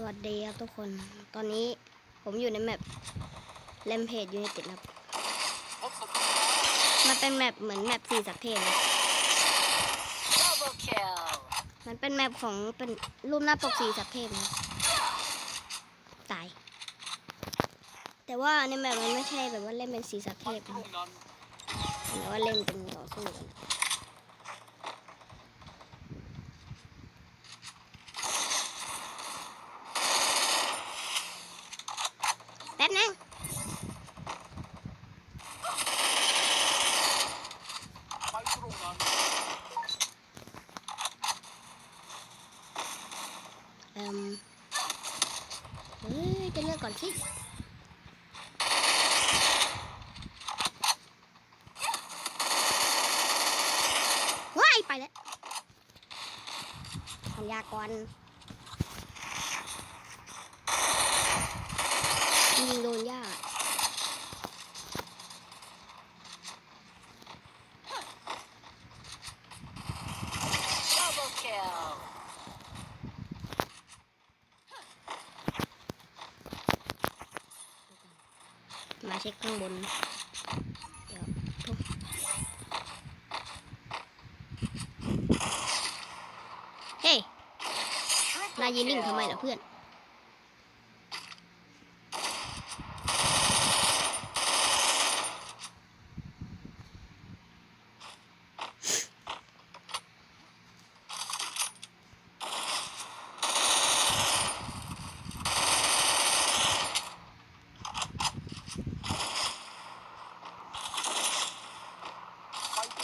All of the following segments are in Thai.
สวัสดีครับทุกคน ตอนนี้ผมอยู่ในแมปเลมเพจยูนิติครับพบศัตรูมันเป็นแมปเหมือนแมปสี่สักเทศนะ Double kill มันเป็นแมปของเป็นรูปหน้าปกสี่สักเทศนะตาย แต่ว่าในแมปมันไม่ใช่แบบว่าเล่นเป็นสีสักเทพตรงนะนั้นแต่ว่าเล่นเป็นต่อสู้กันแป๊บนึง ไปตรงนั้น เอ่มเฮ้ยจะเลือกก่อนสิว้ายไปแล้วทำยากก่อนยิงโดนยาก Double kill มา เช็คข้างบน เดี๋ยวทุบเฮ้ยนายยืนนิ่งทำไมล่ะเพื่อน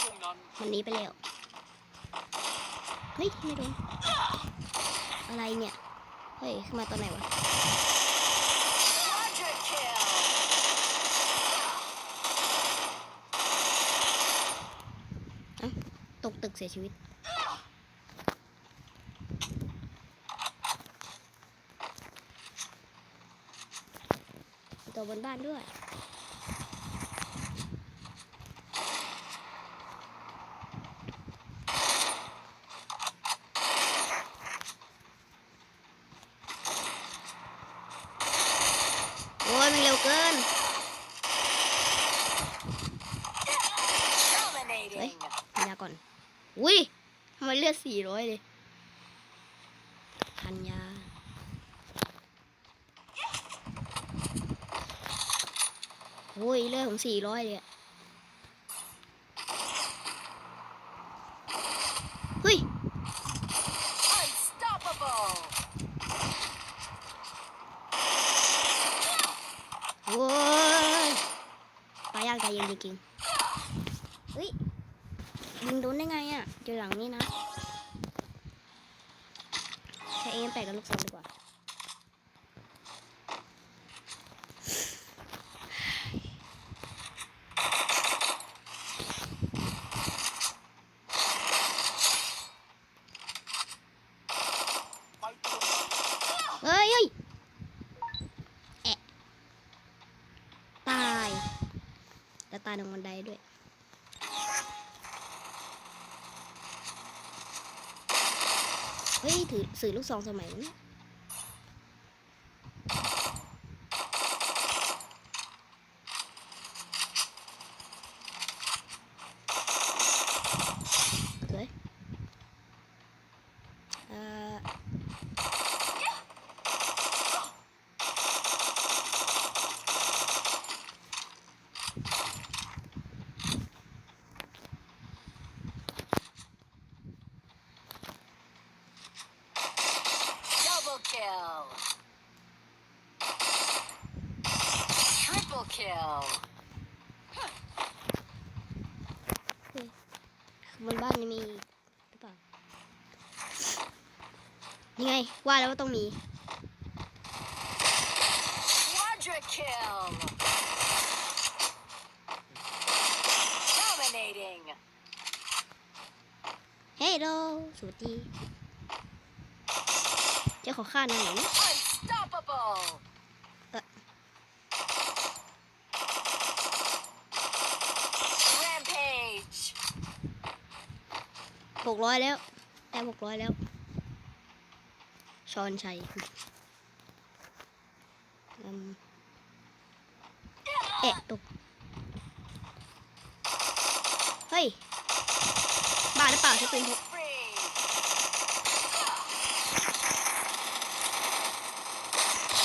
ไปตันนหนี้ไปแล้ว เฮ้ยไม่โดนอะไรเนี่ย เฮ้ยขึ้นมาตอนไหนวะตกตึกเสียชีวิตตัวบนบ้านด้วย โอ้ยมัน เร็วเกิน Dominating พันยาก่อน อุ้ยทำไมเลือดสี่ร้อยเลยพันยาโอ้ยเลือดผมสี่ร้อยเลยอะเฮ้ย Unstoppable โอ้ยตายยากใจเย็นจ ริงๆเฮ้ยยิงโดนได้ไงอะ่ะเจอหลังนี่นะใช้เอ็มแปดกับลูกซองดีกว่า ไปตรงนั้น เฮ้ยเฮ้ยแอะตายแลงบันไดด้วยเฮ้ยถือสื่อลูกซองสมัยนี้สวยเอ่อ Double kill Triple kill บนบ้านนี่มีหรือเปล่ายังไง ว่าแล้วว่าต้องมี Quadra kill Dominating เฮ้ยโดสวัสดี เจ้าขอฆ่านางหน่อยนะ Unstoppable เอ่อ Rampage หกร้อยแล้วแต่หกร้อยแล้วชอนชัยอืมเอะตก เฮ้ย บ้าหรือเปล่าใช้ปืนพก Spree.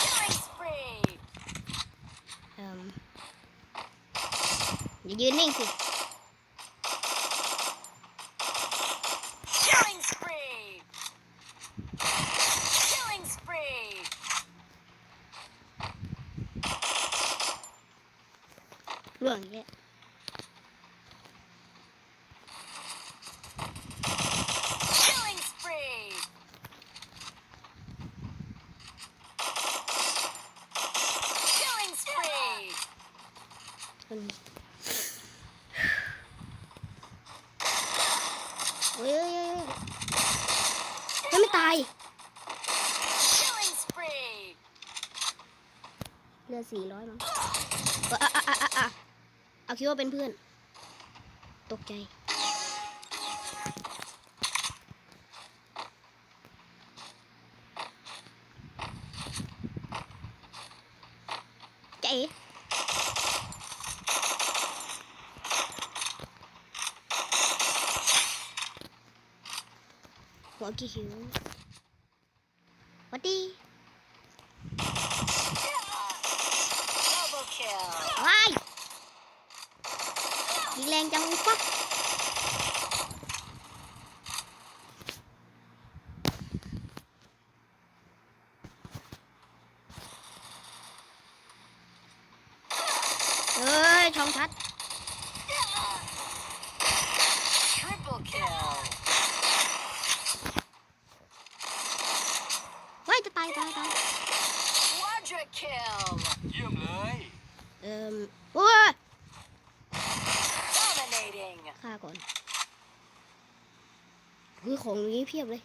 Killing spree. เอ่มอย่ายืนนิ่งสิ Killing spree. Killing spree. เรื่องอย่างเงี้ย Killing spree. Killing spree. มันเฮ้ยเฮ้ยเฮ้ยเฮ้ยไม่ตาย Killing spree. เรือสี่ร้อยมั้งเอออะอะอะอะอะเอาคิดว่าเป็นเพื่อน ตกใจ ใจเอ๋หัวกี่หิวห วัดดี Double kill. ว้ายยิงแรงจังฟักเฮ้ย ช่องชัด Triple kill. เฮ้ย จะตายตายตาย Quadra kill. เยี่ยมเลย เอ่มโอ้ย Dominating. ฆ่าก่อนเฮ้ยของอย่างนี้เพียบเลย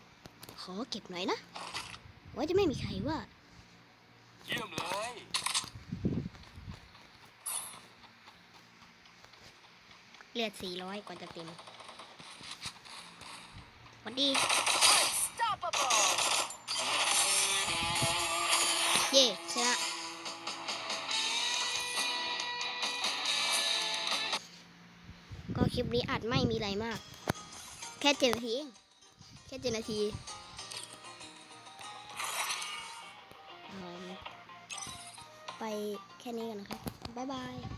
ขอเก็บหน่อยนะ ว่าจะไม่มีใครว่า เยี่ยมเลยเลือดสี่ร้อยกว่าจะเต็มสวัสดี Unstoppable. เย่ชนะ ก็คลิปนี้อาจไม่มีอะไรมาก แค่เจ็ดนาทีเองแค่เจ็ดนาทีไปแค่นี้กันนะครับ บ๊ายบาย